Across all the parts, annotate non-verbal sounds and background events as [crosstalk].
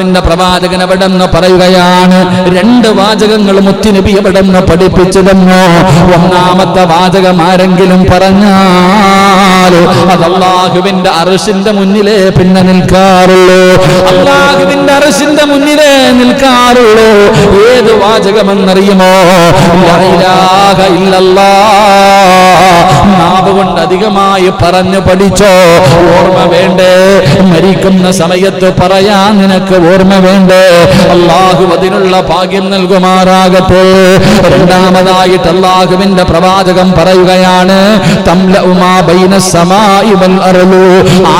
ിന്റെ പ്രവാചകൻ അവിടെ നിന്ന് പറയുകയാണ്? രണ്ട് വാചകങ്ങൾ മുത്തുനബി അവിടെ നിന്ന് പഠിപ്പിച്ചു തന്നു ഒന്നാമത്തെ വാചകം ആരെങ്കിലും പറഞ്ഞാൽ അത് അള്ളാഹുവിന്റെ അറസിന്റെ മുന്നിലേ പിന്നെ നിൽക്കാറുള്ളൂ. അള്ളാഹുവിന്റെ അറിഷിന്റെ മുന്നിലേ നിൽക്കാറുള്ളൂ. ഏത് വാചകമെന്നറിയുമോ? ലാ ഇലാഹ ഇല്ലല്ലാഹ്. നാവ് കൊണ്ട് അധികമായി പറഞ്ഞു പഠിച്ചോ? ഓർമ്മ വേണ്ടേ? മരിക്കുന്ന സമയത്ത് പറയാൻ നിനക്ക് ഓർമ്മ വേണ്ടേ? അള്ളാഹു അതിനുള്ള ഭാഗ്യം നൽകുമാറാകട്ടെ. രണ്ടാമതായിട്ട് അള്ളാഹുവിന്റെ പ്രവാചകം പറയുകയാണ്.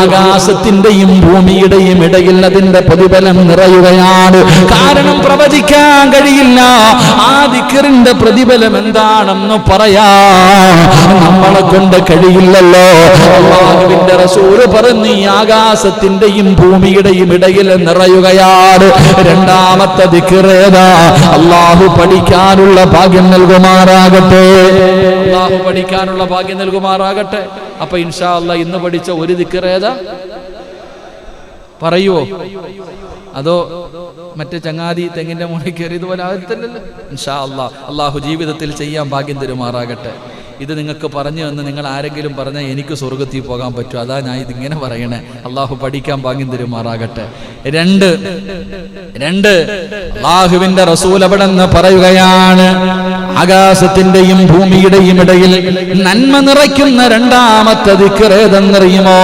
ആകാശത്തിന്റെയും ഭൂമിയുടെയും ഇടയിൽ അതിന്റെ പ്രതിഫലം നിറയുകയാണ്. കാരണം പ്രവചിക്കാൻ കഴിയില്ല. ആ ദിക്കറിന്റെ പ്രതിഫലം എന്താണെന്ന് പറയാ. നമ്മളെ കൊണ്ട് കഴിയില്ലല്ലോ. അള്ളാഹുവിന്റെ പറഞ്ഞു ഈ ആകാശത്തിന്റെയും ഭൂമിയുടെയും ഇടയിൽ നിറയുകയാണ്. രണ്ടാമത്തെ ദിക്കറേതാ അള്ളാഹു പഠിക്കാനുള്ള ഭാഗ്യം നൽകുമാറാകട്ടെ. അള്ളാഹു പഠിക്കാനുള്ള ഭാഗ്യം നൽകുമാറാകട്ടെ. അപ്പൊ ഇൻഷാ അല്ലാ ഇന്ന് പഠിച്ച ഒരു ദിക്കറേതാ പറയുവോ? അതോ മറ്റേ ചങ്ങാതി തെങ്ങിന്റെ മുകളിൽ കയറി ഇതുപോലെ ആകത്തില്ലല്ലോ ഇൻഷാ അള്ളാഹു ജീവിതത്തിൽ ചെയ്യാൻ ഭാഗ്യം തരുമാറാകട്ടെ. ഇത് നിങ്ങൾക്ക് പറഞ്ഞു എന്ന് നിങ്ങൾ ആരെങ്കിലും പറഞ്ഞാൽ എനിക്ക് സ്വർഗത്തിൽ പോകാൻ പറ്റും. അതാ ഞാൻ ഇതിങ്ങനെ പറയണേ. അള്ളാഹു പഠിക്കാൻ ഭാഗ്യം തരുമാറാകട്ടെ. രണ്ട് രണ്ട് അള്ളാഹുവിന്റെ റസൂൽ അവിടെ നിന്ന് പറയുകയാണ്? ആകാശത്തിന്റെയും ഭൂമിയുടെയും ഇടയിൽ നന്മ നിറയ്ക്കുന്ന രണ്ടാമത്തെ ദിക്കറേതെന്നറിയുമോ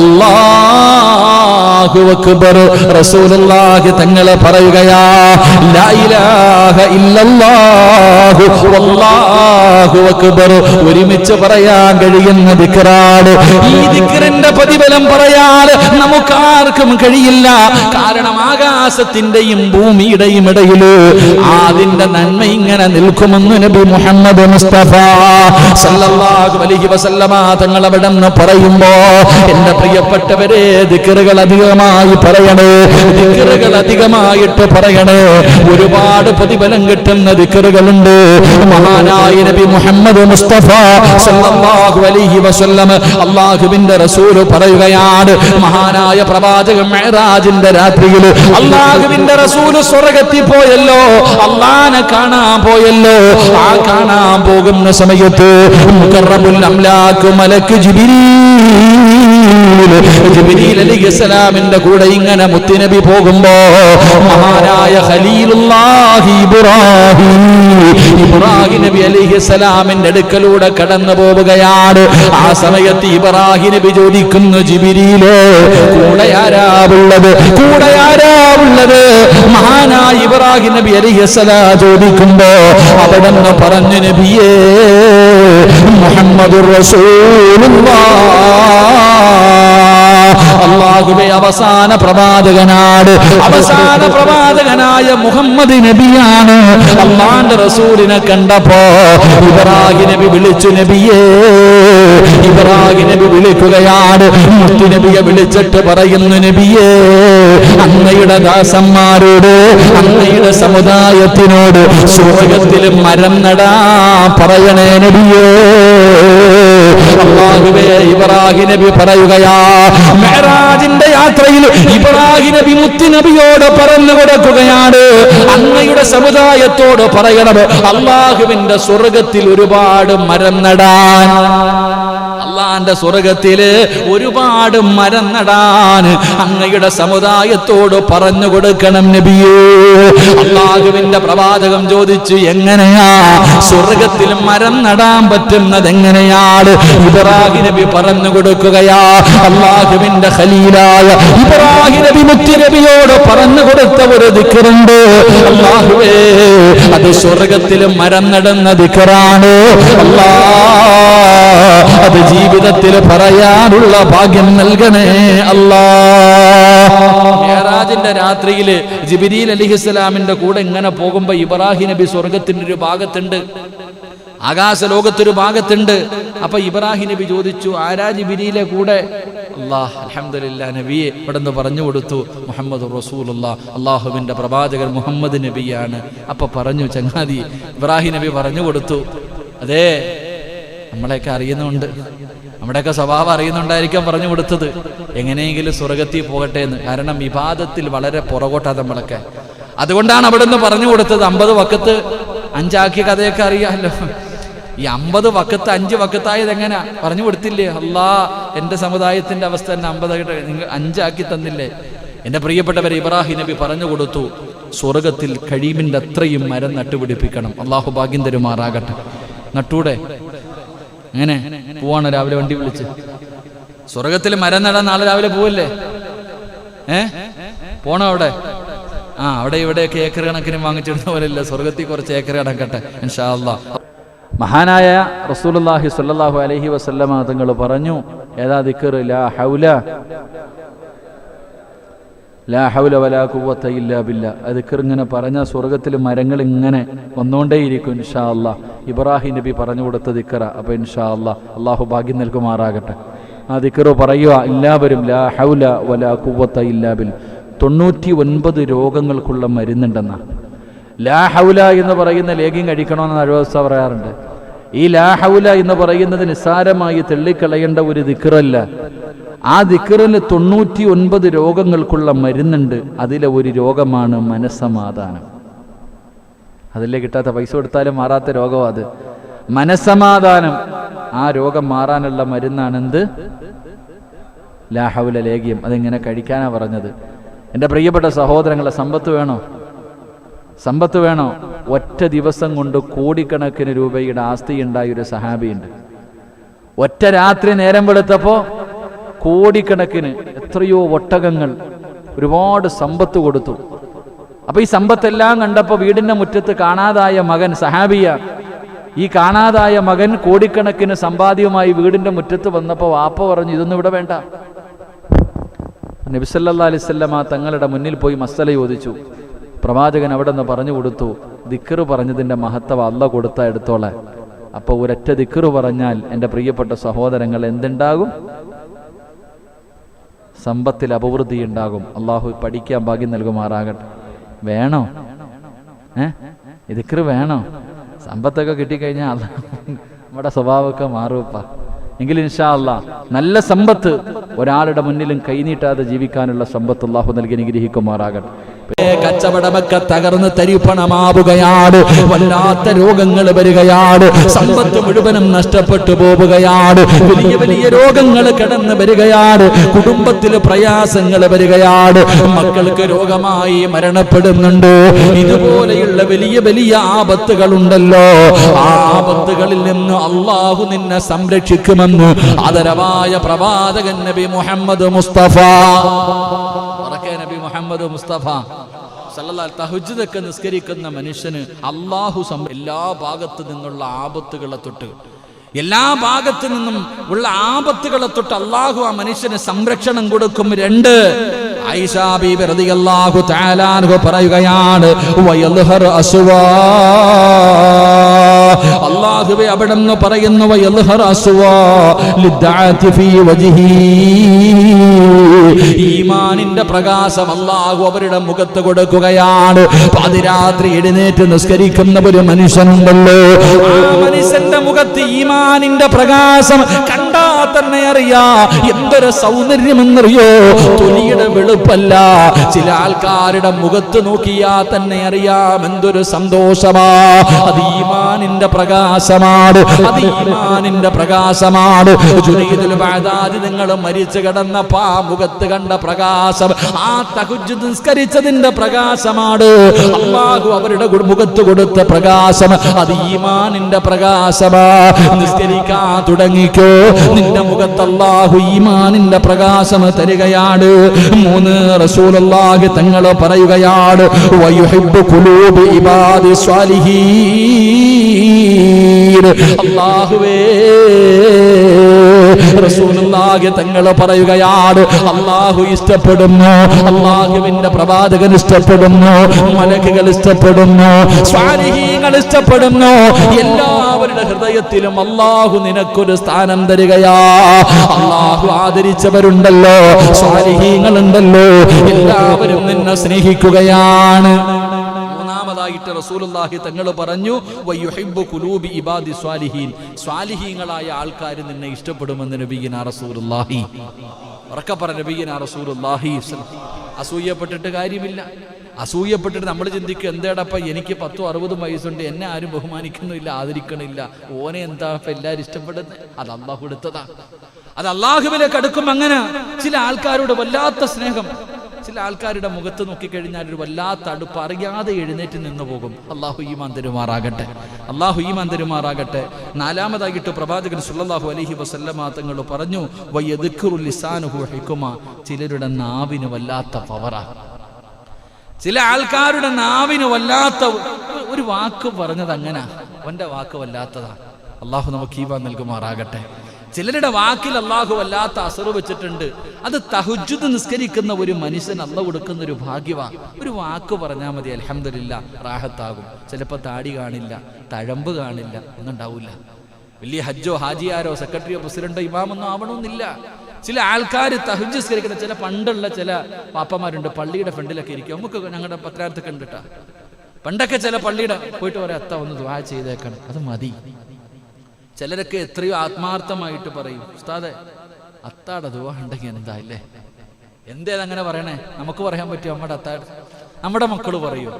അല്ലാഹു അക്ബർ റസൂലുള്ളാഹി തങ്ങളെ പറയുകയാ ലാ ഇലാഹ ഇല്ലല്ലാഹു അക്ബർ. ഒരുമിച്ച് പറയാൻ കഴിയുന്ന ദിക്കറാണ്. ഈ ദിക്കറിന്റെ പ്രതിഫലം പറയാൻ നമുക്ക് ആർക്കും കഴിയില്ല. കാരണം ആകാശത്തിന്റെയും ഭൂമിയുടെയും ഇടയിൽ അതിന്റെ നന്മ ഇങ്ങനെ നിൽക്കുമെന്ന് നബി മുഹമ്മദ് മുസ്തഫ സല്ലല്ലാഹു അലൈഹി വസല്ലമ തങ്ങൾ അവിടെ നിന്ന് പറയുമ്പോ എന്റെ പ്രിയപ്പെട്ടവരെ ദിക്കറുകൾ അധികമായി പറയണേ ദിക്കറുകൾ അധികമായിട്ട് പറയണേ. ഒരുപാട് പ്രതിഫലം കിട്ടുന്ന ദിക്റുകളുണ്ട് മഹാനായ നബി മുഹമ്മദ് മുസ്തഫ സല്ലല്ലാഹു അലൈഹി വസല്ലം അള്ളാഹുവിന്റെ റസൂൽ പറയുകയാണ്. മഹാനായ പ്രവാചകൻ മെഹ്റാജിന്റെ രാത്രിയിൽ അള്ളാഹുവിന്റെ റസൂൽ സ്വർഗത്തിൽ പോയല്ലോ. അള്ളാനെ കാണാൻ പോയല്ലോ. ആ കാണാൻ പോകുന്ന സമയത്ത് മുഖറബുൽ അംലാക്ക് മലക്ക് ജിബ്രീൽ അലൈഹിസ്സലാമിന്റെ കൂടെ ഇങ്ങനെ മുത്തിനബി പോകുമ്പോ മഹാനായ ഖലീലുല്ലാഹി ഇബ്രാഹിം ഇബ്രാഹിം നബി അലൈഹിസ്സലാമിന്റെ അടുക്കലൂടെ കടന്നു പോവുകയാണ്. ആ സമയത്ത് ഇബ്രാഹിം നബി ചോദിക്കുന്നു ജിബിരിയിലോ കൂടെ ആരാവുള്ളത് കൂടെ ആരാവുള്ളത് മഹാനായ ഇബ്രാഹിം നബി അലൈഹിസ്സലാ ചോദിക്കുമ്പോ അവിടെ നിന്ന് പറഞ്ഞു നബിയേ മുഹമ്മദ് റസൂലുള്ളാഹ് അവസാന പ്രവാചകനാണ് അവസാന പ്രവാചകനായ മുഹമ്മദ് നബിയാണ്. അള്ളാന്റെ റസൂലിനെ കണ്ടപ്പോ ഇബ്രാഹിം നബി വിളിച്ചു നബിയേ ഇബ്രാഹിം നബി വിളിക്കുകയാണ്. മുത്തു നബിയെ വിളിച്ചിട്ട് പറയുന്നു നബിയേ അങ്ങയുടെ ദാസന്മാരോട് അങ്ങയുടെ സമുദായത്തിനോട് സ്വർഗത്തിൽ മരം നടാ പറയണേ നബിയേ. അള്ളാഹുവേ ഇബ്രാഹിം നബി പറയുകയാ മെഹറാജിന്റെ യാത്രയിൽ ഇബ്രാഹിം നബി മുത്തി നബിയോട് പറഞ്ഞു കൊടുക്കുകയാണ്. അങ്ങയുടെ സമുദായത്തോട് പറയണം അള്ളാഹുവിന്റെ സ്വർഗത്തിൽ ഒരുപാട് മരം നടാൻ. അള്ളാന്റെ സ്വർഗത്തിൽ ഒരുപാട് മരം നടാൻ അങ്ങയുടെ സമുദായത്തോട് പറഞ്ഞു കൊടുക്കണം നബിയേ. അള്ളാഹുവിന്റെ പ്രവാചകം ചോദിച്ചു എങ്ങനെയാ? സ്വർഗത്തിൽ മരം നടാൻ പറ്റുന്നത് എങ്ങനെയാണ്? ഇബ്രാഹിം നബി പറഞ്ഞു കൊടുക്കുകയാ അള്ളാഹുവിന്റെ ഖലീലായ ഇബ്രാഹിം നബി മുത്തി നബിയോട് പറഞ്ഞു കൊടുത്ത ഒരു ദിക്കറുണ്ട്. അള്ളാഹുവേ അത് സ്വർഗത്തിൽ മരം നടന്ന ദിക്കറാണ്. അല്ലാ അത് ജീവിതത്തിൽ പറയാനുള്ള ഭാഗ്യം നൽകണേ അല്ലാ. മേറാജിന്റെ രാത്രിയിൽ ജിബിരീൽ അലിഹിസ്സലാമിന്റെ കൂടെ ഇങ്ങനെ പോകുമ്പോ ഇബ്രാഹിം നബി സ്വർഗത്തിന്റെ ഒരു ഭാഗത്തുണ്ട്. ആകാശ ലോകത്തൊരു ഭാഗത്തുണ്ട്. അപ്പൊ ഇബ്രാഹിം നബി ചോദിച്ചു ആരാ ജിബിരിയിലെ കൂടെ? അള്ളാഹ് നബിയെ. ഇവിടെ പറഞ്ഞു കൊടുത്തു മുഹമ്മദ് റസൂലുള്ള അള്ളാഹുവിന്റെ പ്രവാചകൻ മുഹമ്മദ് നബിയാണ്. അപ്പൊ പറഞ്ഞു ചങ്ങാതി ഇബ്രാഹിം നബി പറഞ്ഞു കൊടുത്തു അതെ നമ്മളെയൊക്കെ അറിയുന്നുണ്ട്. നമ്മുടെയൊക്കെ സ്വഭാവം അറിയുന്നുണ്ടായിരിക്കാം പറഞ്ഞു കൊടുത്തത്. എങ്ങനെയെങ്കിലും സ്വർഗത്തിൽ പോകട്ടെ എന്ന് കാരണം വിവാദത്തിൽ വളരെ പുറകോട്ടാ നമ്മളൊക്കെ. അതുകൊണ്ടാണ് അവിടെ നിന്ന് പറഞ്ഞു കൊടുത്തത്. അമ്പത് വക്കത്ത് അഞ്ചാക്കിയ കഥയൊക്കെ അറിയാമല്ലോ. ഈ അമ്പത് വക്കത്ത് അഞ്ച് വക്കത്തായത് എങ്ങനെയാ പറഞ്ഞു കൊടുത്തില്ലേ? അല്ലാ എന്റെ സമുദായത്തിന്റെ അവസ്ഥ തന്നെ അമ്പതായിട്ട് നിങ്ങൾ അഞ്ചാക്കി തന്നില്ലേ? എന്റെ പ്രിയപ്പെട്ടവരെ ഇബ്രാഹിം നബി പറഞ്ഞു കൊടുത്തു സ്വർഗത്തിൽ കഴിയുമിന്റെ അത്രയും മരം നട്ടുപിടിപ്പിക്കണം. അള്ളാഹു ഭാഗ്യം തരുമാറാകട്ടെ. നട്ടൂടെ? അങ്ങനെ പോവാണ് രാവിലെ വണ്ടി വിളിച്ച്. സ്വർഗത്തിൽ മരം നടാൻ നാളെ രാവിലെ പോവല്ലേ? ഏ? പോണോ അവിടെ? ആ അവിടെ ഇവിടെയൊക്കെ ഏക്കർ കണക്കിന് വാങ്ങിച്ചിരുന്ന പോലെയല്ല. സ്വർഗത്തിൽ കുറച്ച് ഏക്കർ കണക്കട്ടെ മഹാനായ റസൂലുള്ളാഹി സ്വല്ലല്ലാഹു അലൈഹി വസല്ലമ തങ്ങൾ പറഞ്ഞു ഏതാ ദിക്കർ ലാ ഹൗല. ലാ ഹൗല വലാ ഇല്ലാ അതിക്കർ ഇങ്ങനെ പറഞ്ഞ സ്വർഗത്തിൽ മരങ്ങൾ ഇങ്ങനെ വന്നുകൊണ്ടേയിരിക്കും ഇൻഷാ അല്ലാ ഇബ്രാഹിം നബി പറഞ്ഞു കൊടുത്ത ദിക്കറ. അപ്പോൾ ഇൻഷാ അല്ലാ അള്ളാഹു ഭാഗ്യം നൽകുമാറാകട്ടെ. ആ ദിക്ർ പറയുക എല്ലാവരും ലാ ഹൗല വലാ ഖുവത ഇല്ലാ ബിൽ തൊണ്ണൂറ്റി ഒൻപത് രോഗങ്ങൾക്കുള്ള മരുന്നുണ്ടെന്നാണ് ലാ ഹൗല എന്ന് പറയുന്ന ലേഖ്യം കഴിക്കണമെന്ന് അഴുവസ്ഥ പറയാറുണ്ട്. ഈ ലാഹൗല എന്ന് പറയുന്നത് നിസ്സാരമായി തെള്ളിക്കളയേണ്ട ഒരു ദിക്റല്ല. ആ ദിക്റിന് തൊണ്ണൂറ്റി ഒൻപത് രോഗങ്ങൾക്കുള്ള മരുന്നുണ്ട്. അതിലെ ഒരു രോഗമാണ് മനസ്സമാധാനം. അതിലെ കിട്ടാത്ത പൈസ കൊടുത്താലും മാറാത്ത രോഗം അത്. മനസ്സമാധാനം. ആ രോഗം മാറാനുള്ള മരുന്നാണെന്ത്? ലാഹൗല ലേഖ്യം. അതിങ്ങനെ കഴിക്കാനാ പറഞ്ഞത്. എന്റെ പ്രിയപ്പെട്ട സഹോദരങ്ങളെ സമ്പത്ത് വേണോ? സമ്പത്ത് വേണോ? ഒറ്റ ദിവസം കൊണ്ട് കോടിക്കണക്കിന് രൂപയുടെ ആസ്തി ഉണ്ടായ ഒരു സഹാബിയുണ്ട്. ഒറ്റ രാത്രി നേരം വെളുത്തപ്പോ കോടിക്കണക്കിന് എത്രയോ ഒട്ടകങ്ങൾ ഒരുപാട് സമ്പത്ത് കൊടുത്തു. അപ്പൊ ഈ സമ്പത്തെല്ലാം കണ്ടപ്പോ വീടിന്റെ മുറ്റത്ത് കാണാതായ മകൻ സഹാബിയ ഈ കാണാതായ മകൻ കോടിക്കണക്കിന് സമ്പാദ്യവുമായി വീടിന്റെ മുറ്റത്ത് വന്നപ്പോ വാപ്പ പറഞ്ഞു ഇതൊന്നും ഇവിടെ വേണ്ട. നബിസല്ലാ അലിസ്വല്ലമ തങ്ങളുടെ മുന്നിൽ പോയി മസല ചോദിച്ചു. പ്രവാചകൻ അവിടെ നിന്ന് പറഞ്ഞു കൊടുത്തു ദിക്കറ് പറഞ്ഞതിന്റെ മഹത്വം അല്ല കൊടുത്ത എടുത്തോളെ. അപ്പോൾ ഒരൊറ്റ ദിക്കറ് പറഞ്ഞാൽ എന്റെ പ്രിയപ്പെട്ട സഹോദരങ്ങൾ എന്തുണ്ടാകും? സമ്പത്തിൽ അപവൃദ്ധി ഉണ്ടാകും. അള്ളാഹു പഠിക്കാൻ ഭാഗ്യം നൽകുമാറാകട്ടെ. വേണോ? ഏ? ദിക്കറ് വേണോ? സമ്പത്തൊക്കെ കിട്ടിക്കഴിഞ്ഞാൽ നമ്മുടെ സ്വഭാവമൊക്കെ മാറുപ്പ. എങ്കിൽ ഇൻഷാ അല്ലാ നല്ല സമ്പത്ത് ഒരാളുടെ മുന്നിലും കൈനീട്ടാതെ ജീവിക്കാനുള്ള സമ്പത്ത് അള്ളാഹു നൽകി അനുഗ്രഹിക്കുമാറാകട്ടെ. കച്ചവടമൊക്കെ തകർന്ന് തരിപ്പണമാവുകയാണ് വല്ലാത്ത രോഗങ്ങൾ വരികയാണ്. സമ്പത്ത് മുഴുവനും നഷ്ടപ്പെട്ടു പോവുകയാണ്. വലിയ വലിയ രോഗങ്ങൾ കടന്നു വരികയാണ്. കുടുംബത്തിൽ പ്രയാസങ്ങൾ വരികയാണ്. മക്കൾക്ക് രോഗമായി മരണപ്പെടുന്നുണ്ട്. ഇതുപോലെയുള്ള വലിയ വലിയ ആപത്തുകളുണ്ടല്ലോ. ആ ആപത്തുകളിൽ നിന്ന് അള്ളാഹു നിന്നെ സംരക്ഷിക്കുമെന്ന് ആദരവായ പ്രവാചകൻ നബി മുഹമ്മദ് മുസ്തഫ. നബി മുഹമ്മദ് മുസ്തഫ. സല്ലല്ലാഹു തഹജ്ജുദൊക്കെ നിസ്കരിക്കുന്ന മനുഷ്യന് അള്ളാഹു എല്ലാ ഭാഗത്തു നിന്നുള്ള ആപത്തുകളെ തൊട്ട് എല്ലാ ഭാഗത്തു നിന്നും ഉള്ള ആപത്തുകളെ തൊട്ട് അള്ളാഹു ആ മനുഷ്യന് സംരക്ഷണം കൊടുക്കും. രണ്ട് ഐഷാ റളിയല്ലാഹു തആല അൻഹു പറയുകയാണ് അള്ളാഹുവെ അവിടെ നിന്ന് പറയുന്നു വയൽഹർ അസ്വാ ലിദ്ദഅതി ഫീ വജ്ഹി. ഈമാനിന്റെ പ്രകാശം അള്ളാഹു അവരുടെ മുഖത്ത് കൊടുക്കുകയാണ്. പാതിരാത്രി എഴുന്നേറ്റ് നിസ്കരിക്കുന്ന ഒരു മനുഷ്യനുണ്ടല്ലോ. മനുഷ്യന്റെ മുഖത്ത് ഈമാനിന്റെ പ്രകാശം കണ്ടാ തന്നെ അറിയാ. എന്തൊരു സൗന്ദര്യമെന്നറിയോ? തുണിയുടെ വെളുപ്പല്ല. ചില ആൾക്കാരുടെ മുഖത്ത് നോക്കിയാ തന്നെ അറിയാം. എന്തൊരു സന്തോഷമാ. അത് ഈമാനിന്റെ പ്രകാശമാണ് അത് ഈമാനിന്റെ പ്രകാശമാണ് ജുനീദുൽ ബഅദാദി നിങ്ങൾ മരിച്ചു കിടന്ന ആ മുഖത്ത് കണ്ട പ്രകാശം. ആ തഹജ്ജുദ് നിസ്കരിച്ചതിന്റെ പ്രകാശമാണ് അള്ളാഹു അവരുടെ മുഖത്ത് കൊടുത്ത പ്രകാശം. അത് ഈമാനിന്റെ പ്രകാശമാ. നിസ്കരിക്കാൻ തുടങ്ങിക്കോ. നിന്റെ മുഖത്ത് അള്ളാഹു ഈമാനിന്റെ പ്രകാശം തരികയാണ്. മൂന്ന് റസൂലുള്ളാഹി തങ്ങൾ പറയുകയാണ് വയുഹിബ്ബു ഖുലൂബി ഇബാദി സ്വാലിഹീൻ. അല്ലാഹുവേ റസൂലുള്ളാഹി തങ്ങൾ പറയുകയാണ് അള്ളാഹു ഇഷ്ടപ്പെടുന്നു അള്ളാഹുവിന്റെ പ്രവാചകൻ ഇഷ്ടപ്പെടുന്നു മലക്കുകൾ ഇഷ്ടപ്പെടുന്നു സ്വാരിഹീങ്ങൾ ഇഷ്ടപ്പെടുന്നു എല്ലാവരുടെ ഹൃദയത്തിലും അള്ളാഹു നിനക്കൊരു സ്ഥാനം തരികയാ. അള്ളാഹു ആദരിച്ചവരുണ്ടല്ലോ സ്വാരിഹീങ്ങളുണ്ടല്ലോ എല്ലാവരും നിന്നെ സ്നേഹിക്കുകയാണ്. മൂന്നാമതായിട്ട് റസൂലുള്ളാഹി തങ്ങൾ പറഞ്ഞു ഇബാദി സ്വാലിഹീൻ. സ്വാലിഹീങ്ങളായ ആൾക്കാർ നിന്നെ ഇഷ്ടപ്പെടുമെന്ന് നബിയിന റസൂലുള്ളാഹി. പറ നബീന റസൂലുള്ളാഹി. അസൂയപ്പെട്ടിട്ട് കാര്യമില്ല. അസൂയപ്പെട്ടിട്ട് നമ്മൾ ചിന്തിക്കുക എന്തേടപ്പ എനിക്ക് പത്തും അറുപതും വയസ്സുണ്ട്. എന്നെ ആരും ബഹുമാനിക്കുന്നില്ല ആദരിക്കണില്ല. ഓനെ എന്താ ഇപ്പൊ ഇഷ്ടപ്പെടുന്നത് അത് അള്ളാഹു എടുത്തതാ. അത് അള്ളാഹുവിലേക്ക് അടുക്കും അങ്ങനെ ചില ആൾക്കാരോട് വല്ലാത്ത സ്നേഹം. ചില ആൾക്കാരുടെ മുഖത്ത് നോക്കിക്കഴിഞ്ഞാൽ ഒരു വല്ലാത്ത അടുപ്പ് അറിയാതെ എഴുന്നേറ്റ് നിന്ന് പോകും. അള്ളാഹു ഈമാൻ തരുമാറാകട്ടെ. അള്ളാഹു ഈമാൻ തരുമാറാകട്ടെ. നാലാമതായിട്ട് പ്രവാചകൻ സുല്ലാഹു അലഹി വസല്ലമ തങ്ങൾ പറഞ്ഞു വയ്യദുഖുറു ലിസാനുഹു ഹിക്കുമ ചിലരുടെ നാവിന് വല്ലാത്ത പവറാ ചില ആൾക്കാരുടെ നാവിന് വല്ലാത്ത ഒരു വാക്ക് പറഞ്ഞത് അങ്ങനെ. അവന്റെ വാക്ക് വല്ലാത്തതാ. അള്ളാഹു നമുക്ക് ഈമാൻ നൽകുമാറാകട്ടെ. ചിലരുടെ വാക്കിൽ അള്ളാഹു വല്ലാത്ത അസറ് വെച്ചിട്ടുണ്ട്. അത് തഹുജുദ് നിസ്കരിക്കുന്ന ഒരു മനുഷ്യൻ അല്ല കൊടുക്കുന്ന ഒരു ഭാഗ്യവാ. ഒരു വാക്ക് പറഞ്ഞാൽ മതി അലഹമില്ല റാഹത്താകും. ചിലപ്പോൾ താടി കാണില്ല തഴമ്പ് കാണില്ല ഒന്നുണ്ടാവില്ല വലിയ ഹജ്ജോ ഹാജിയാരോ സെക്രട്ടറിയോ പ്രസിഡന്റോ ഇമാമൊന്നും ആവണമെന്നില്ല. ചില ആൾക്കാർ തഹുജ് നിസ്കരിക്കുന്ന ചില പണ്ടുള്ള ചില പാപ്പമാരുണ്ട് പള്ളിയുടെ ഫ്രണ്ടിലൊക്കെ ഇരിക്കും. നമുക്ക് ഞങ്ങളുടെ പത്രാർത്ഥൊക്കെ ഉണ്ട് കേട്ടോ പണ്ടൊക്കെ ചില പള്ളിയുടെ പോയിട്ട് പറയാം അത്ത ഒന്ന് ദ്വാ ചെയ്തേക്കണം. അത് മതി. ചിലരൊക്കെ എത്രയോ ആത്മാർത്ഥമായിട്ട് പറയും ഉസ്താദെ അത്താട് ദുവാ ഉണ്ടെങ്കിൽ എന്താ എന്തേത് എന്തേതങ്ങനെ പറയണേ? നമുക്ക് പറയാൻ പറ്റുമോ? നമ്മുടെ അത്താട് നമ്മുടെ മക്കൾ പറയൂ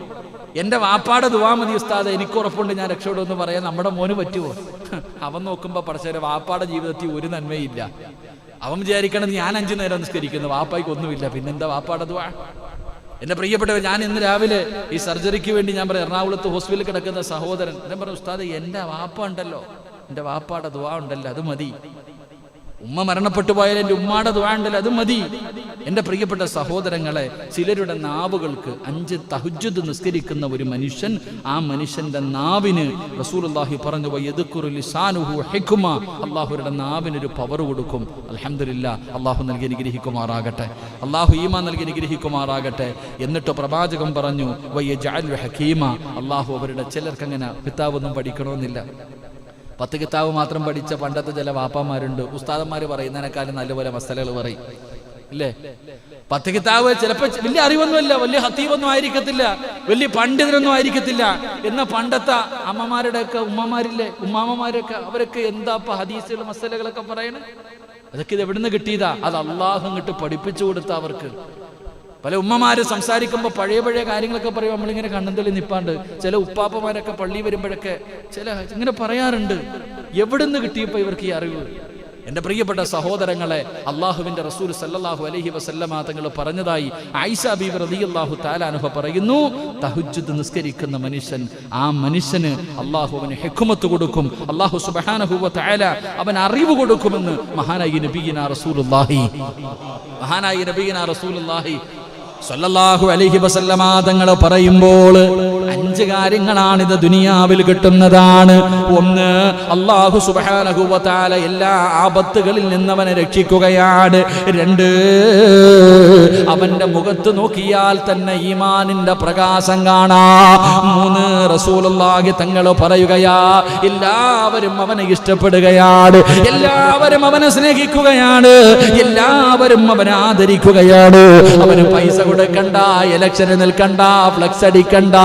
എന്റെ വാപ്പാടെ ദുവാ മതി ഉസ്താദ് എനിക്ക് ഉറപ്പുണ്ട് ഞാൻ രക്ഷപ്പെടുമെന്ന് പറയാൻ നമ്മുടെ മോന് പറ്റുമോ [laughs] അവൻ നോക്കുമ്പോ പടച്ചവരെ വാപ്പാടെ ജീവിതത്തിൽ ഒരു നന്മയില്ല. അവൻ വിചാരിക്കണത് ഞാൻ അഞ്ചു നേരം നിസ്കരിക്കുന്നു വാപ്പായ്ക്ക് ഒന്നുമില്ല. പിന്നെന്താ വാപ്പാടെ ദുവാ എന്റെ പ്രിയപ്പെട്ടവർ ഞാൻ ഇന്ന് രാവിലെ ഈ സർജറിക്ക് വേണ്ടി ഞാൻ പറയാം എറണാകുളത്ത് ഹോസ്പിറ്റലിൽ കിടക്കുന്ന സഹോദരൻ ഞാൻ പറഞ്ഞു ഉസ്താദ് എന്റെ വാപ്പ ഉണ്ടല്ലോ. എന്റെ വാപ്പാടെ ദുവാ ഉണ്ടല്ലോ അത് മതി. ഉമ്മ മരണപ്പെട്ടു പോയാൽ എന്റെ ഉമ്മാടെ ദുആ ഉണ്ടല്ലോ അത് മതി. എന്റെ പ്രിയപ്പെട്ട സഹോദരങ്ങളെ ചിലരുടെ നാവുകൾക്ക് അഞ്ച് തഹജ്ജുദ് നിസ്കരിക്കുന്ന ഒരു മനുഷ്യൻ ആ മനുഷ്യന്റെ നാവിന് റസൂലുള്ളാഹി പറഞ്ഞു ഹിക്മ. അള്ളാഹുരുടെ നാവിന് ഒരു പവർ കൊടുക്കും. അലഹമില്ല അള്ളാഹു നൽകി അനുഗ്രഹിക്കുമാറാകട്ടെ. അള്ളാഹു ഈമ നൽകി അനുഗ്രഹിക്കുമാറാകട്ടെ. എന്നിട്ട് പ്രവാചകം പറഞ്ഞു വയ്യ ജാൽ ഹക്കീമ അള്ളാഹു അവരുടെ ചിലർക്കങ്ങനെ പിത്താവൊന്നും പഠിക്കണമെന്നില്ല. പത്ത് കിതാബ് മാത്രം പഠിച്ച പണ്ടത്തെ ചില വാപ്പാമാരുണ്ട് ഉസ്താദന്മാർ പറയുന്നതിനേക്കാളും നല്ലപോലെ മസലകൾ പറയും. ഇല്ലേ? പത്ത് കിതാബ് ചിലപ്പോൾ വലിയ അറിവൊന്നുമില്ല വലിയ ഹത്തീവൊന്നും ആയിരിക്കത്തില്ല വലിയ പണ്ഡിതരൊന്നും ആയിരിക്കത്തില്ല. എന്ന പണ്ടത്തെ അമ്മമാരുടെയൊക്കെ ഉമ്മമാരില്ലേ? ഉമ്മാമ്മമാരൊക്കെ അവരൊക്കെ എന്താ ഇപ്പൊ ഹദീസുകൾ മസലകളൊക്കെ പറയണേ? അതൊക്കെ ഇത് എവിടുന്ന് കിട്ടിയതാ? അത് അള്ളാഹു ഇങ്ങോട്ട് പഠിപ്പിച്ചു കൊടുത്ത അവർക്ക്. പല ഉമ്മമാര് സംസാരിക്കുമ്പോൾ പഴയ പഴയ കാര്യങ്ങളൊക്കെ പറയും നമ്മളിങ്ങനെ കണ്ണും നിപ്പാണ്ട്. ചില ഉപ്പാപ്പമാരൊക്കെ പള്ളി വരുമ്പോഴൊക്കെ ചില ഇങ്ങനെ പറയാറുണ്ട്. എവിടുന്ന് കിട്ടിയപ്പോ ഇവർക്ക് ഈ അറിവ്? എന്റെ പ്രിയപ്പെട്ട സഹോദരങ്ങളെ അള്ളാഹുവിന്റെ റസൂൽ സല്ലാഹു അലഹി വസല്ലമ തങ്ങൾ പറഞ്ഞതായി ആയിഷ ബീബി റളിയല്ലാഹു താലാനുഹ പറയുന്നു തഹജ്ജുദ് നിസ്കരിക്കുന്ന മനുഷ്യൻ ആ മനുഷ്യന് അള്ളാഹുവിന് ഹെക്കുമത്ത് കൊടുക്കും. അള്ളാഹു സുബ്ഹാനഹു വ തആല അവൻ അറിവ് കൊടുക്കുമെന്ന് മഹാനായി നബീന റസൂലുള്ളാഹി. മഹാനായി നബീന റസൂലുള്ളാഹി സല്ലല്ലാഹു അലൈഹി വസല്ലമാതങ്ങൾ പറയുമ്പോൾ അഞ്ച് കാര്യങ്ങളാണ് ഇത് ദുനിയാവിൽ കിട്ടുന്നതാണ്. ഒന്ന് അള്ളാഹു സുബാനഹുവത്താല എല്ലാ ആപത്തുകളിൽ നിന്നവനെ രക്ഷിക്കുകയാണ്. രണ്ട് അവന്റെ മുഖത്ത് നോക്കിയാൽ തന്നെ ഈമാനിന്റെ പ്രകാശം കാണാ. മൂന്ന് റസൂലുള്ളാഹി തങ്ങൾ പറയുകയാ എല്ലാവരും അവനെ ഇഷ്ടപ്പെടുകയാണ്. എല്ലാവരും അവനെ സ്നേഹിക്കുകയാണ്. എല്ലാവരും അവനെ ആദരിക്കുകയാണ്. അവന് പൈസ കൊടുക്കണ്ട ഇലക്ഷന് നിൽക്കണ്ട ഫ്ലക്സ് അടിക്കണ്ട.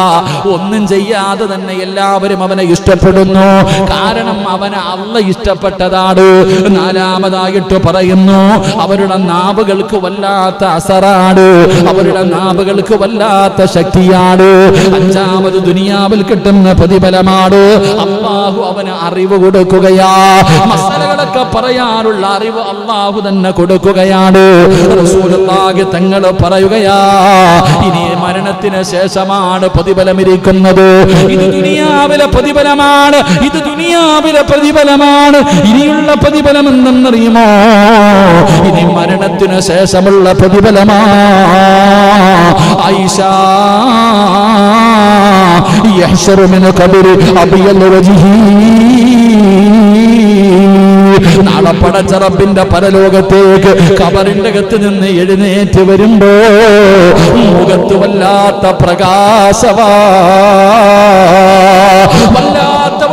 ഒന്നും ചെയ്യാതെ തന്നെ എല്ലാവരും അവനെ ഇഷ്ടപ്പെടുന്നു. കാരണം അവനെ അള്ള ഇഷ്ടപ്പെട്ടതാണ്. നാലാമതായിട്ട് പറയുന്നു അവരുടെ നാവുകൾക്ക് വല്ലാത്ത അസറാണ്. അവരുടെ നാവുകൾക്ക് വല്ലാത്ത ശക്തിയാണ്. അഞ്ചാമത് ദുനിയാവിൽ കിട്ടുന്ന പ്രതിഫലമാണ്. അള്ളാഹു അവന് അറിവ് കൊടുക്കുകയാ. മസലകളൊക്കെ പറയാനുള്ള അറിവ് അള്ളാഹു തന്നെ കൊടുക്കുകയാണ്. തങ്ങൾ പറയുകയാ ഇനി മരണത്തിന് ശേഷമാണ് പ്രതിഫലം ഇരിക്കുന്നത് ഇത് ദുനിയാവിലെ പ്രതിഫലമാണ് ഇത് ദുനിയാവിലെ പ്രതിഫലമാണ് ഇനിയുള്ള പ്രതിഫലം എന്തെന്നറിയുമോ ഇനി മരണത്തിന് ശേഷമുള്ള പ്രതിഫലമാ ആയിഷ يحشر من قبر أبيض وجهه നാളെ പടച്ചറപ്പിന്റെ പരലോകത്തേക്ക് കബറിന്റെ അകത്ത് നിന്ന് എഴുന്നേറ്റ് വരുമ്പോ മുഖത്ത് വല്ലാത്ത പ്രകാശവാ.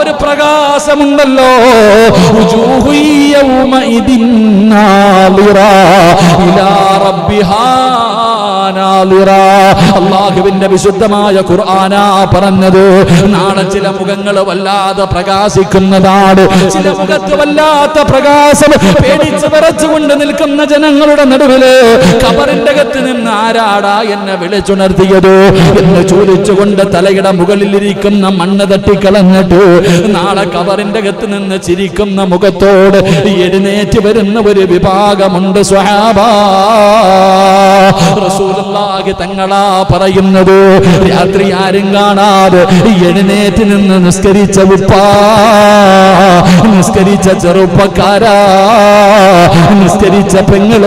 ഒരു പ്രകാശമുണ്ടല്ലോ. അള്ളാഹുവിന്റെ വിശുദ്ധമായ ഖുർആാനാ പറഞ്ഞത് നാളെ ചില മുഖങ്ങൾ വല്ലാതെ പ്രകാശിക്കുന്നതാണ്. ചില മുഖത്ത് വല്ലാത്ത പ്രകാശം പേടിച്ച് വിറച്ചുകൊണ്ട് നിൽക്കുന്ന ജനങ്ങളുടെ നടുവിൽ കബറിന്റെ അകത്ത് നിന്ന് ആരാടാ എന്നെ വിളിച്ചുണർത്തിയത്? എന്ന് ചോദിച്ചുകൊണ്ട് തലയുടെ മുകളിലിരിക്കുന്ന മണ്ണ് തട്ടിക്കളഞ്ഞിട്ട് നാളെ കബറിന്റെ അകത്ത് നിന്ന് ചിരിക്കുന്ന മുഖത്തോട് എഴുന്നേറ്റ് വരുന്ന ഒരു വിഭാഗമുണ്ട് സ്വഹാബാ. റസൂലുള്ളാഹി തങ്ങളാ പറയുന്നത് രാത്രി ആരും കാണാതെ എഴുന്നേറ്റ് നിന്ന് നിസ്കരിച്ച ഉപ്പാ നിസ്കരിച്ച ചെറുപ്പക്കാരാ നിസ്കരിച്ച പെങ്ങൾ.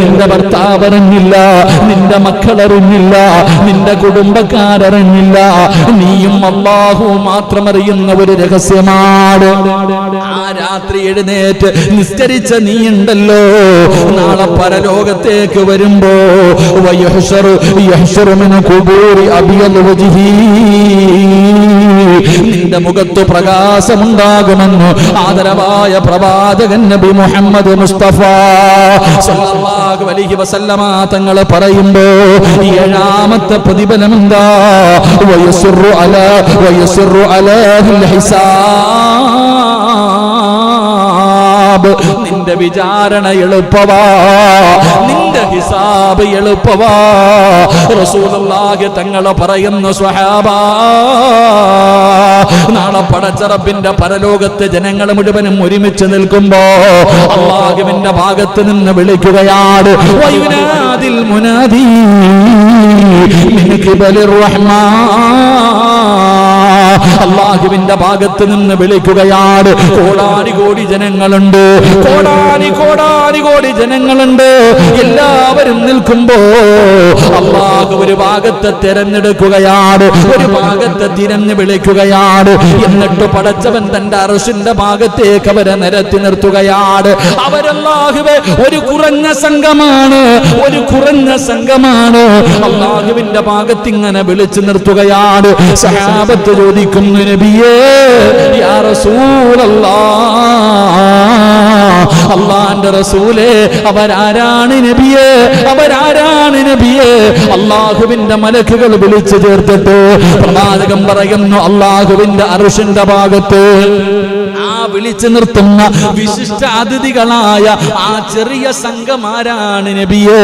നിന്റെ ഭർത്താവ് അറിഞ്ഞില്ല നിന്റെ മക്കൾ അറിഞ്ഞില്ല നിന്റെ കുടുംബക്കാരറിഞ്ഞില്ല. നീയും അള്ളാഹു മാത്രം അറിയുന്ന ഒരു രഹസ്യമാണ്. ആ രാത്രി എഴുന്നേറ്റ് നിസ്കരിച്ച നീ ഉണ്ടല്ലോ. നാളെ പരലോകത്തേക്ക് വരുമ്പോ വയഹ്ഷറു യഹ്ഷറുമിന് കുബൂരി അബിയൽ വജ്ഹി. നിന്റെ മുഖത്ത് പ്രകാശമുണ്ടാകുമെന്ന് ആദരവായ പ്രവാചകൻ നബി മുഹമ്മദ് മുസ്തഫ സല്ലല്ലാഹു അലൈഹി വസല്ലമ തങ്ങൾ പറയുമ്പോ ഏഴാമത്തെ പ്രതിഫലം എന്താ വയസുറു അല വയസുറു അലാഹിൽ ഹിസാബ്. നിന്റെ വിചാരണ എളുപ്പവാ. നിന്റെ ഹിസാബ് എളുപ്പവാ. റസൂലുള്ളാഹി തങ്ങളെ പറയുന്ന സ്വഹാബ നാളെ പടച്ചറപ്പിന്റെ പരലോകത്തെ ജനങ്ങൾ മുഴുവനും ഒരുമിച്ച് നിൽക്കുമ്പോ അള്ളാഹുവിന്റെ ഭാഗത്ത് നിന്ന് വിളിക്കുകയാണ്. മുനാദി അള്ളാഹുവിന്റെ ഭാഗത്ത് നിന്ന് വിളിക്കുകയാണ്. കോടാനി കോടി ജനങ്ങളുണ്ട്. കോടാനി കോടാനി കോടി ജനങ്ങളുണ്ട് എല്ലാവരും നിൽക്കുമ്പോ അള്ളാഹു ഒരു ഭാഗത്തെ തിരഞ്ഞെടുക്കുകയാണ് ഒരു ഭാഗത്തെ തിരഞ്ഞു വിളിക്കുകയാണ്. എന്നിട്ട് പടച്ചവൻ തന്റെ അറസിന്റെ ഭാഗത്തേക്ക് അവരെ നിരത്തി നിർത്തുകയാണ്. അവരല്ലാഹുവെ ഒരു കുറഞ്ഞ സംഘമാണ് ഒരു കുറഞ്ഞ സംഘമാണ്. അള്ളാഹുവിന്റെ ഭാഗത്ത് ഇങ്ങനെ വിളിച്ചു നിർത്തുകയാണ്. സഹാബത്ത് ചോദിക്കുന്നു നബിയേ യാ റസൂലല്ലാ അള്ളാന്റെ റസൂലേ അവരാരാണ് നബിയെ? അവരാരാണ് നബിയെ? അള്ളാഹുവിന്റെ മലക്കുകൾ വിളിച്ചു ചേർത്തിട്ട് പ്രവാചകം പറയുന്നു അള്ളാഹുവിന്റെ അറുഷിന്റെ ഭാഗത്ത് ആ വിളിച്ചു നിർത്തുന്ന വിശിഷ്ട അതിഥികളായ ആ ചെറിയ സംഘമാരാണ് നബിയേ.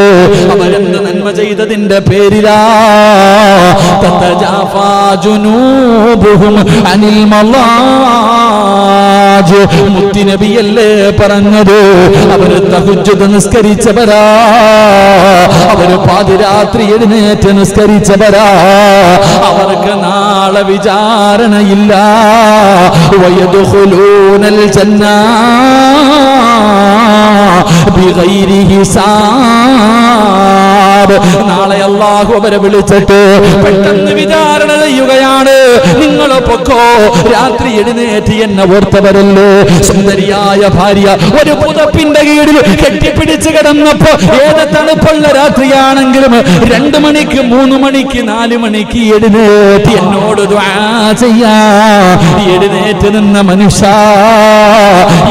അവരെന്ത് നന്മ ചെയ്തതിന്റെ പേരിലാ? തത്തജാഫാ ജുനൂബുഹും അനിൽ മലാജ് മുത്തിനബിയല്ലേ പറഞ്ഞത്? അവർ തഹുജ്ജുദ് നിസ്കരിച്ചവരാ. അവർ പാതിരാത്രി എഴുന്നേറ്റ് നിസ്കരിച്ചവരാ. അവർക്ക് നാളെ വിചാരണയില്ല. വയതുഹുലൂനൽ ഹിസാബ്. നാളെ അള്ളാഹു അവരെ വിളിച്ചിട്ട് പെട്ടെന്ന് വിചാരണ ചെയ്യുകയാണ് നിങ്ങൾ പൊക്കോ? രാത്രി എഴുന്നേറ്റ് എന്നെ ഓർത്തവരല്ലേ. സുന്ദരിയായ ഭാര്യ ഒരു പുതപ്പിന്റെ കീഴിൽ കെട്ടിപ്പിടിച്ച് കിടന്നപ്പോ ഏത് തണുപ്പുള്ള രാത്രിയാണെങ്കിലും രണ്ട് മണിക്ക് മൂന്ന് മണിക്ക് നാല് മണിക്ക് എഴുന്നേറ്റ് എന്നോട് ചെയ്യാ. എഴുന്നേറ്റ് നിന്ന മനുഷ്യ.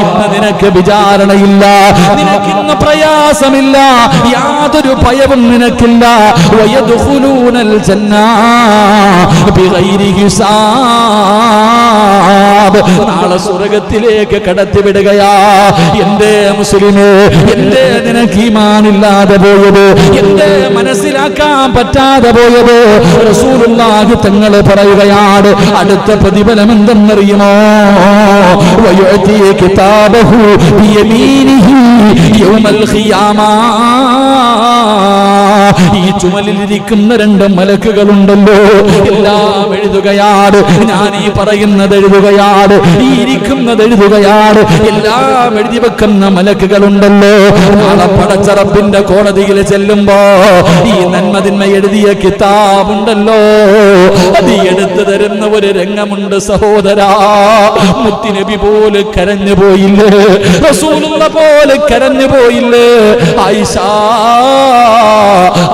ഇന്ന് നിനക്ക് വിചാരണയില്ല. നിനക്കിന്ന് പ്രയാസമില്ല. യാതൊരു ഭയവും നിനക്കില്ല. വയതുഹുലൂനൽ നാളെ സ്വർഗത്തിലേക്ക് കടത്തിവിടുകയാ. എന്റെ മുസ്ലിമേ എന്റെ നിനക്ക് ഈമാനില്ലാതെ പോയത് എന്റെ മനസ്സിലാക്കാൻ പറ്റാതെ പോയത് റസൂലുള്ളാഹി തങ്ങൾ പറയുകയാണ് അടുത്ത പ്രതിഫലം എന്തെന്നറിയുമോ വയുഅതി കിതാബഹു ബിയമീനിഹി യൗമൽ ഖിയാമ ഈ ചുമലിലിരിക്കുന്ന രണ്ട് മലക്കുകളുണ്ടല്ലോ. എല്ലാം എഴുതുകയാണ്. ഞാൻ ഈ പറയുന്നത് എഴുതുകയാണ്. ഈ ഇരിക്കുന്നത് എഴുതുകയാണ്. എല്ലാം എഴുതി വെക്കുന്ന മലക്കുകളുണ്ടല്ലോ. നാളെ പടച്ചറപ്പിന്റെ കോടതിയിൽ ചെല്ലുമ്പോ ഈ നന്മതിന്മ എഴുതിയ കിതാബുണ്ടല്ലോ. അത് എടുത്തു തരുന്ന ഒരു രംഗമുണ്ട് സഹോദരാ. മുത്തിനബി പോലെ കരഞ്ഞു പോയില്ലേ. പോയില്ലേ? റസൂലുള്ള പോലെ കരഞ്ഞു പോയില്ലേ? ആയിഷ.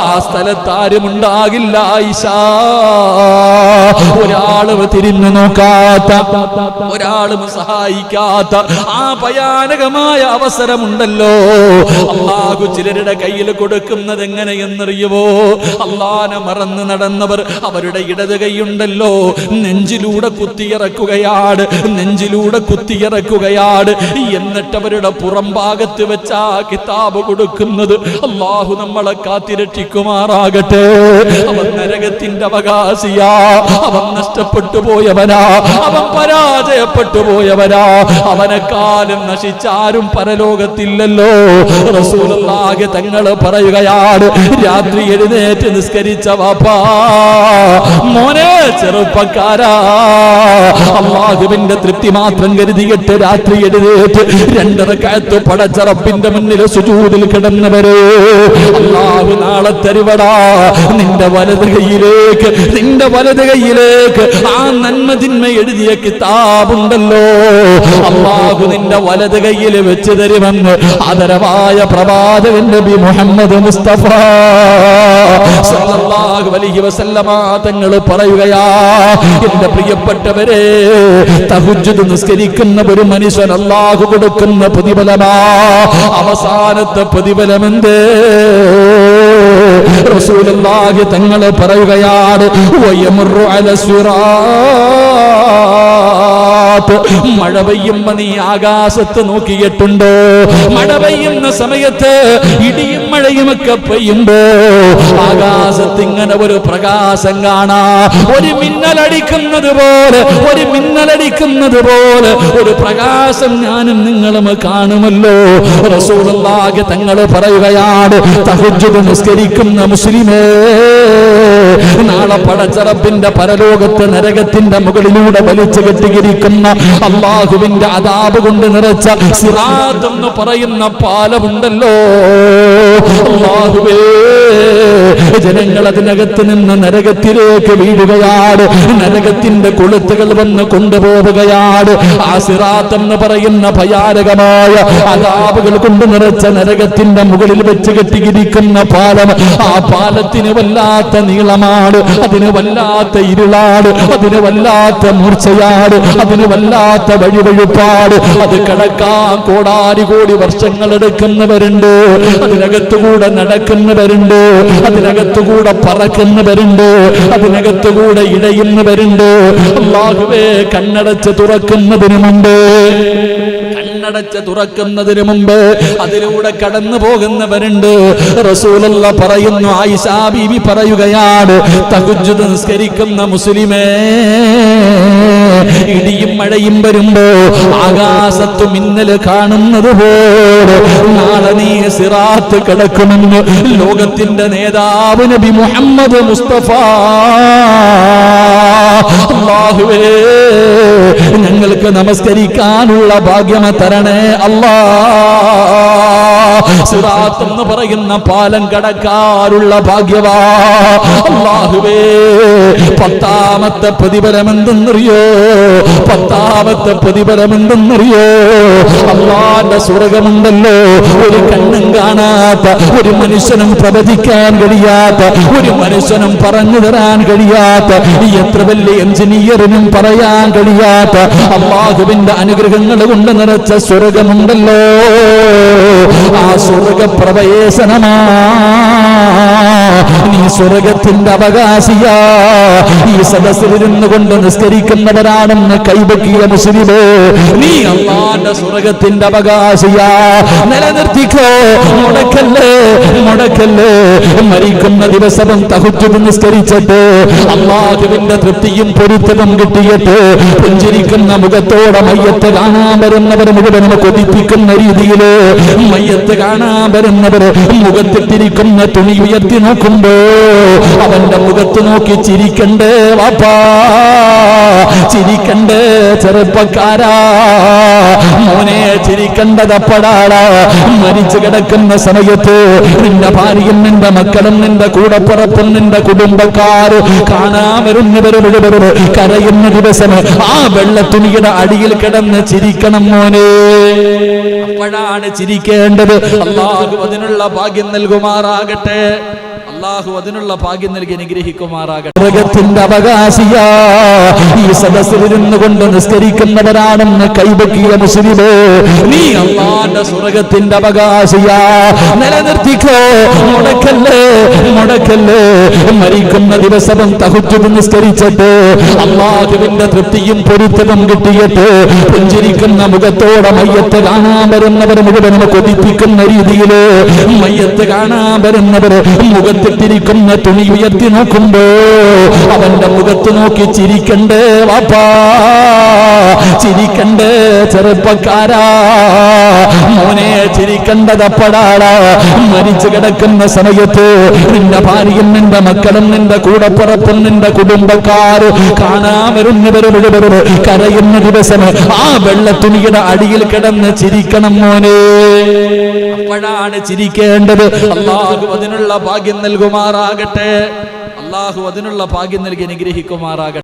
ആ സ്ഥലത്ത് ആരുമുണ്ടാകില്ല ഈശാ. ഒരാളും തിരിഞ്ഞു നോക്കാത്ത ഒരാളും സഹായിക്കാത്ത ആ ഭയാനകമായ അവസരമുണ്ടല്ലോ. അള്ളാഹു ചിലരുടെ കയ്യിൽ കൊടുക്കുന്നത് എങ്ങനെയെന്നറിയുവോ? അള്ളാനെ മറന്ന് നടന്നവർ അവരുടെ ഇടത് കൈയുണ്ടല്ലോ. നെഞ്ചിലൂടെ കുത്തിയിറക്കുകയാണ് നെഞ്ചിലൂടെ കുത്തിയിറക്കുകയാണ്. എന്നിട്ട് അവരുടെ പുറം ഭാഗത്ത് വെച്ച ആ കിതാബ് കൊടുക്കുന്നത്. അള്ളാഹു നമ്മളെ കാത്തിരക്ഷിക്കുമാറാകട്ടെ. അവൻ നരകത്തിന്റെ അവകാശിയാ. അവൻ നഷ്ടപ്പെട്ടു പോയവനാ അവൻ പരാജയപ്പെട്ടു പോയവനാ അവനെക്കാലം നശിച്ചാരും പരലോകത്തില്ലല്ലോ. റസൂലുള്ളാഹി തങ്ങൾ പറയുകയാണ് രാത്രി എഴുന്നേറ്റ് നിസ്കരിച്ച വാപ്പാ. മോനെ ചെറുപ്പക്കാരാ. അള്ളാഹുവിന്റെ തൃപ്തി മാത്രം കരുതിയിട്ട് രാത്രി എഴുന്നേറ്റ് രണ്ടര കയത്ത് പടച്ചറപ്പിന്റെ മുന്നിൽ സുജൂതിൽ കിടന്നവരെ. അള്ളാഹു നാളെ തരുവടാ. നിന്റെ വലത് കൈയിലേക്ക് നിന്റെ വലത് കൈയിലേക്ക് ആ നന്മ തിന്മ എഴുതിയ കിതാബുണ്ടല്ലോ. അള്ളാഹു നിന്റെ വലത് കൈയിൽ വെച്ച് തരുമെന്ന് ആദരവായ പ്രവാചകൻ നബി മുഹമ്മദ് മുസ്തഫ സല്ലല്ലാഹു അലൈഹി വസല്ലമ തങ്ങൾ പറയുകയാ എന്റെ പ്രിയപ്പെട്ടവരെ തഹജ്ജുദ് നിസ്കരിക്കുന്ന ഒരു മനുഷ്യൻ അള്ളാഹു കൊടുക്കുന്ന പ്രതിഫലമാ. അവസാനത്തെ പ്രതിഫലമെന്തേ? റസൂലുള്ളാഹി തങ്ങൾ പറയുകയാണ് വയമുറു അല സിറാത്ത് മഴ പെയ്യുമ്പോ നീ ആകാശത്ത് നോക്കിയിട്ടുണ്ടോ? മഴ പെയ്യുന്ന സമയത്ത് ഇടിയും മഴയും ഒക്കെ പെയ്യുമ്പോ ആകാശത്ത് ഇങ്ങനെ ഒരു പ്രകാശം കാണാ. ഒരു മിന്നലടിക്കുന്നത് പോലെ ഒരു മിന്നലടിക്കുന്നത് പോലെ ഒരു പ്രകാശം ഞാനും നിങ്ങളും കാണുമല്ലോ. റസൂലുള്ളാഹി തങ്ങൾ പറയുകയാണ് തഹജ്ജുദ് നിസ്കരിക്കുന്ന മുസ്ലിമേ നാളെ പടച്ചറപ്പിന്റെ പരലോകത്ത് നരകത്തിന്റെ മുകളിലൂടെ വലിച്ചു കെട്ടിയിരിക്കുന്ന അള്ളാഹുവിന്റെ അതാപ് കൊണ്ട് നിറച്ച സിറാത്ത് എന്ന് പറയുന്ന പാലമുണ്ടല്ലോ. അള്ളാഹുവേ. ജനങ്ങൾ അതിനകത്ത് നിന്ന് നരകത്തിലേക്ക് വീഴുകയാണ്. നരകത്തിന്റെ കൊളുത്തുകൾ വന്ന് കൊണ്ടുപോവുകയാണ്. ആ സിറാത്ത് എന്ന് പറയുന്ന ഭയാനകമായ അതാപുകൾ കൊണ്ട് നിറച്ച നരകത്തിന്റെ മുകളിൽ വെച്ച് കെട്ടിയിരിക്കുന്ന പാലം ആ പാലത്തിന് വല്ലാത്ത നീളമാണ്. അതിന് വല്ലാത്ത ഇരുളാണ്. അതിന് വല്ലാത്ത മൂർച്ചയാണ്. അതിന് വല്ലാത്ത വഴിവഴുപ്പാട് അത് കടക്കാൻ കോടാരി കോടി വർഷങ്ങൾ എടുക്കുന്നവരുണ്ട്. അതിനകത്തുകൂടെ നടക്കുന്നവരുണ്ട്. അതിനകത്തുകൂടെ പറക്കുന്നവരുണ്ട് അതിനകത്തുകൂടെ ഇടയുന്നവരുണ്ട് അള്ളാഹുവേ കണ്ണടച്ച് തുറക്കുന്നതിന് മുമ്പ് കണ്ണടച്ച് തുറക്കുന്നതിന് മുമ്പ് അതിലൂടെ കടന്നു പോകുന്നവരുണ്ട്. റസൂലല്ല പറയുന്നു ആയിഷാ ബീവി പറയുകയാണ് തകുജ് നിസ്കരിക്കുന്ന മുസ്ലിമേ ഇടിയും മഴയും വരുമ്പോ ആകാശത്ത് മിന്നൽ കാണുന്നത് പോലെ നാളെ നീ സിറാത്ത് കിടക്കുമെന്ന് ലോകത്തിന്റെ നേതാവ് നബി മുഹമ്മദ് മുസ്തഫ. അള്ളാഹുവേ ഞങ്ങൾക്ക് നമസ്കരിക്കാനുള്ള ഭാഗ്യമ തരണേ അല്ലാ. സിറാത്ത് എന്ന് പറയുന്ന പാലം കടക്കാറുള്ള ഭാഗ്യവാ. അള്ളാഹുവേ പത്താമത്തെ പ്രതിഫലം എന്തെന്നറിയോ പത്താമത്തെ പ്രതിഫലം എന്തെന്നറിയോ അള്ളാന്റെ സ്വർഗമുണ്ടല്ലോ. ഒരു കണ്ണും കാണാത്ത ഒരു മനുഷ്യനും പ്രവചിക്കാൻ കഴിയാത്ത ഒരു മനുഷ്യനും പറഞ്ഞു തരാൻ കഴിയാത്ത എത്ര വലിയ എഞ്ചിനീയറിനും പറയാൻ കഴിയാത്ത അള്ളാഹുവിന്റെ അനുഗ്രഹങ്ങൾ കൊണ്ട് നിറച്ച സ്വർഗമുണ്ടല്ലോ. ആ സ്വർഗപ്രവേശനമാ നീ സ്വർഗത്തിന്റെ അവകാശിയാ. ഈ സദസ്സിലിരുന്നു കൊണ്ട് നിസ്കരിക്കുന്നവരാണെന്ന് കൈവക്കിയ മുസ്ലിമേ നീ അള്ളാന്റെ സ്വർഗത്തിന്റെ അവകാശിയാ. നിലനിർത്തിക്കോ മുടക്കല്ലേ മുടക്കല്ലേ. മരിക്കുന്ന ദിവസവും തഹുറ്റും നിസ്കരിച്ചിട്ട് അള്ളാഹുവിന്റെ തൃപ്തിയും പൊരുത്തവും കിട്ടിയിട്ട് പുഞ്ചിരിക്കുന്ന മുഖത്തോടെ മയ്യത്ത് കാണാൻ വരുന്നവർ മുഴുവൻ കൊതിപ്പിക്കുന്ന രീതിയിൽ മയ്യത്ത് കാണാൻ വരുന്നവർ മുഖത്തിട്ടിരിക്കുന്ന തുണി ഉയർത്തി നോക്കുമ്പോ അവന്റെ മുഖത്ത് നോക്കി ചിരിക്കണ്ടേ വാപ്പാ. ചിരിക്കണ്ടേ ചെറുപ്പക്കാരാ. മോനെ ചിരിക്കണ്ടതപ്പടാടാ. മരിച്ചു കിടക്കുന്ന സമയത്ത് നിന്റെ ഭാര്യയും നിന്റെ മക്കളും നിന്റെ കൂടെ പുറത്തും നിന്റെ കുടുംബക്കാര് കാണാൻ വരുന്നവര് മുഴുവരും കരയുന്ന ദിവസം ആ വെള്ളത്തുണിയുടെ അടിയിൽ കിടന്ന് ചിരിക്കണം മോനെ. അപ്പോഴാണ് ചിരിക്കേണ്ടത്. അതിനുള്ള ഭാഗ്യം നൽകുമാറാകട്ടെ. അള്ളാഹു അതിനുള്ള ഭാഗ്യം നൽകി അനുഗ്രഹിക്കുമാറാകട്ടെ. സ്വർഗത്തിന്റെ അവകാശിയാ ഈ സദസ്സിൽ ഇരുന്നുകൊണ്ട് നിസ്കരിക്കുന്നവരാണെന്ന് കൈവക്കിയ മുസ്ലിമേ നീ അള്ളാന്റെ സ്വർഗത്തിന്റെ അവകാശിയ. നിലനിർത്തിക്കോ മുടക്കല്ലേ മുടക്കല്ലേ. മരിക്കുന്ന ദിവസവും തഹുറ്റും നിസ്കരിച്ചിട്ട് അള്ളാഹുവിന്റെ തൃപ്തിയും പൊരുത്തവും കിട്ടിയിട്ട് പുഞ്ചിരിക്കുന്ന മുഖത്തോടെ മയ്യത്ത് കാണാൻ വരുന്നവർ മുഴുവൻ കൊതിപ്പിക്കുന്ന രീതിയിൽ മയ്യത്ത് കാണാൻ വരുന്നവർ മുഖത്തിട്ടിരിക്കുന്ന തുണി ഉയർത്തി നോക്കുമ്പോ അവന്റെ മുഖത്ത് നോക്കി ചിരിക്കണ്ടേ വാപ്പാ. ചിരിക്കണ്ടേ ചെറുപ്പക്കാരാ. മോനെ ചിരിക്കണ്ടതപ്പടാടാ. മരിച്ചു കിടക്കുന്ന സമയത്ത് നിന്റെ ഭാര്യയും നിന്റെ മക്കളും നിന്റെ കൂടപ്പുറത്തും നിന്റെ കുടുംബക്കാര് കാണാൻ വരുന്നവര് മുഴുവൻ കരയുന്ന ദിവസം ആ വെള്ളത്തുണിയുടെ അടിയിൽ കിടന്ന് ചിരിക്കണം മോനെ. അപ്പോഴാണ് ചിരിക്കേണ്ടത്. അള്ളാഹു അതിനുള്ള ഭാഗ്യം നൽകുമാറാകട്ടെ. അള്ളാഹു അതിനുള്ള ഭാഗ്യം നൽകി അനുഗ്രഹിക്കുമാറാകട്ടെ.